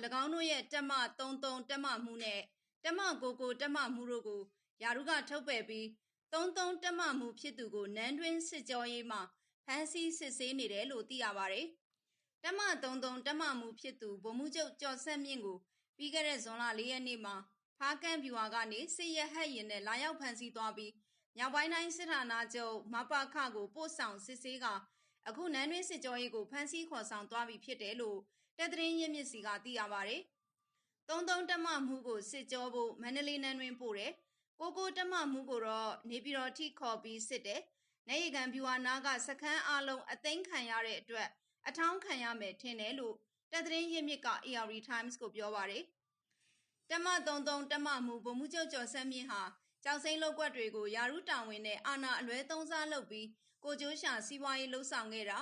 တဲ့တက်မ33တက်မမှုနဲ့တက်မ99တက်မမှုတို့ကိုယာရုကထုတ်ပယ်ပြီး33တက်မမှုဖြစ်သူကိုနန်းတွင်းစစ်ကြောရေးမှာဖမ်းဆီးစစ်ဆေးနေတယ်လို့သိရပါတယ်။တက်မ33တက်မမှုဖြစ်သူဗိုလ်မှူးချုပ်ကျော်ဆက်မြင့်ကိုပြီးခဲ့တဲ့ဇွန်လ၄ရက်နေ့မှာဖားကန့်ဗျူဟာကနေစစ်ရဟတ်ရင်နဲ့လာရောက်ဖမ်းဆီးသွားပြီးမြောက်ပိုင်းတိုင်းစစ်ဌာနချုပ်မပခကိုပို့ဆောင်စစ်ဆေးက အခုနန်းတွင်းစစ်ကြောရေးကိုဖမ်းဆီးခေါ်ဆောင်သွားပြီဖြစ်တယ်လို့တက်သတင်းရင်းမြစ်စီကသိရပါတယ်။သုံးသုံးတက်မမှုကိုစစ်ကြောဖို့မန္တလေးနန်းတွင်းပို့တယ်။ကိုကိုတက်မမှုကိုတော့နေပြည်တော်ထိခေါ်ပြီးစစ်တယ်။နေရီကန်ဗျူဟာနာကစခန်းအလုံးအသိမ်းခံရတဲ့အတွက်အထောင်းခံရမယ်ထင်တယ်လို့တက်သတင်းရင်းမြစ်က AR Times ကိုပြောပါတယ်။တက်မ33တက်မမှုဗိုလ်မှူးချုပ်ကျော်ဆက်မြင့်ဟာ ကြောက်စိမ့်လောက်ွက်တွေကိုယာရုတောင်ဝင်နဲ့အာနာအလွဲသုံးစားလုပ်ပြီးကိုကျိုးရှာစီးပွားရေးလှုပ်ဆောင်ခဲ့တာ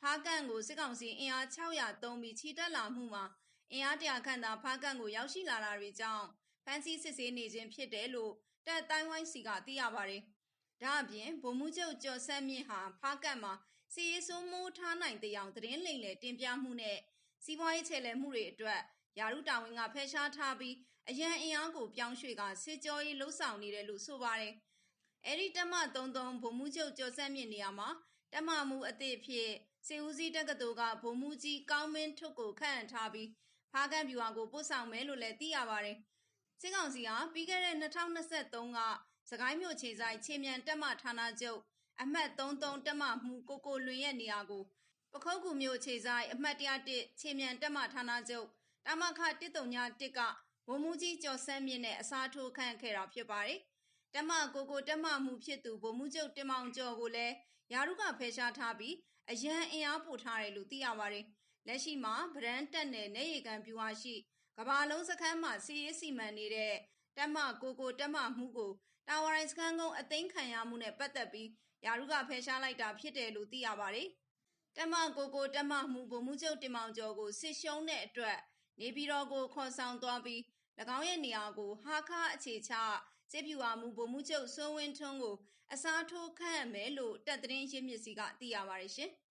ဖားကန့်ကိုစစ်ကောင်စီအင်အား600သုံးပြီးချီတက်လာမှုမှာအင်အားတရာခန့်သာဖားကန့်ကိုရောက်ရှိလာတာတွေကြောင့်ဖမ်းဆီးစစ်ဆေးနေခြင်းဖြစ်တယ်လို့တပ်တိုင်းဝိုင်းစီကသိရပါတယ်။ဒါအပြင်ဗိုလ်မှူးချုပ်ကျော်ဆက်မြင့်ဟာဖားကန့်မှာစီရေးဆိုးမိုးထားနိုင်တဲ့အောင်သတင်းလိမ်လည်တင်ပြမှုနဲ့စီးပွားရေးချဲ့လဲမှုတွေအတွက် ယာရုတာဝန်ကဖယ်ရှားထားပြီးအရန်အင်အားကိုပြောင်းရွှေ့ကစစ်ကြောရေးလှုပ်ဆောင်နေတယ်လို့ဆိုပါတယ်။အဲဒီတမ33ဗိုလ်မှူးချုပ်ကျော်ဆက်မြင့်နေရာမှာတမမှုအသည့်ဖြစ်စေဦးစီးတက္ကသိုလ်ကဗိုလ်မှူးကြီးကောင်းမင်းထွတ်ကိုခန့်အပ်ထားပြီးဖားကန့်ဗျူဟာကိုပို့ဆောင်မယ်လို့လည်းသိရပါတယ်။စစ်ကောင်စီဟာပြီးခဲ့တဲ့2023ကစကိုင်းမြို့ခြေဆိုင်ခြေမြန်တက်မဌာနချုပ်အမှတ်33တက်မမှုကိုကိုလွင်ရဲ့နေရာကိုပခုတ်ကူမြို့ခြေဆိုင်အမှတ်101ခြေမြန်တက်မဌာနချုပ် တာမခ131ကဝမှုကြီးကျော်ဆန်းမြင့်နဲ့အစားထိုးခန့်ခဲ့တာဖြစ်ပါတယ်။တမကိုကိုတမမှုဖြစ်သူဗိုလ်မှူးချုပ်တင်မောင်ကျော်ကိုလည်းယာရုကဖယ်ရှားထားပြီးအရန်အင်အားပို့ထားတယ်လို့သိရပါတယ်။လက်ရှိမှာဗရန်တက်နယ်နေရီကန်ပြူဟာရှိကဘာလုံးစခန်းမှာစီရေးစီမံနေတဲ့တက်မကိုကိုတက်မမှုကိုတာဝရိုင်စခန်းကုန်းအသိမ်းခံရမှုနဲ့ပတ်သက်ပြီးယာရုကဖယ်ရှားလိုက်တာဖြစ်တယ်လို့သိရပါတယ်။တက်မကိုကိုတက်မမှုဗိုလ်မှူးချုပ်တင်မောင်ကျော်ကိုစစ်ရှုံးတဲ့အတွက် နေပြည်တော်ကိုခေါ်ဆောင်သွားပြီး၎င်းရဲ့နေရာကိုဟာခါအခြေချစစ်ပြူဟာမှုဗိုလ်မှူးချုပ်စိုးဝင်းထွန်းကိုအစားထိုးခန့်ရမယ်လို့တပ်သတင်းရင်းမြစ်စီကသိရပါတယ်ရှင်။